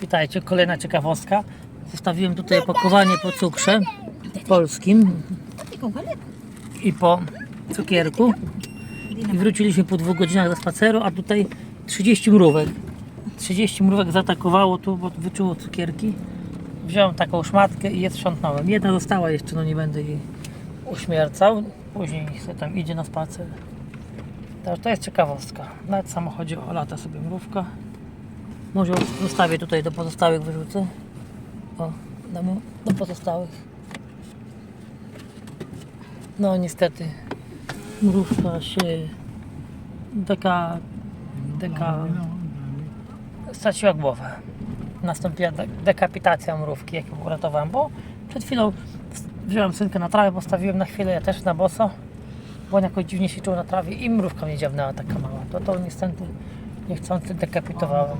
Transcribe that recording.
Witajcie, kolejna ciekawostka. Zostawiłem tutaj opakowanie po cukrze polskim i po cukierku. I wróciliśmy po dwóch godzinach do spaceru, a tutaj 30 mrówek. 30 mrówek zaatakowało tu, bo wyczuło cukierki. Wziąłem taką szmatkę i je sprzątnąłem. Jedna została jeszcze, no nie będę jej uśmiercał. Później sobie tam idzie na spacer. To, to jest ciekawostka. Nawet w samochodzie o, lata sobie mrówka. Może zostawię tutaj do pozostałych wyrzucę. O, damy do pozostałych. No niestety mrówka się taka, taka straciła głowę. Nastąpiła de- dekapitacja mrówki, jak ją uratowałem, bo przed chwilą wziąłem synkę na trawę, postawiłem na chwilę, ja też na boso, bo on jakoś dziwnie się czuł na trawie i mrówka mnie dziabnęła taka mała. To to niestety niechcący dekapitowałem.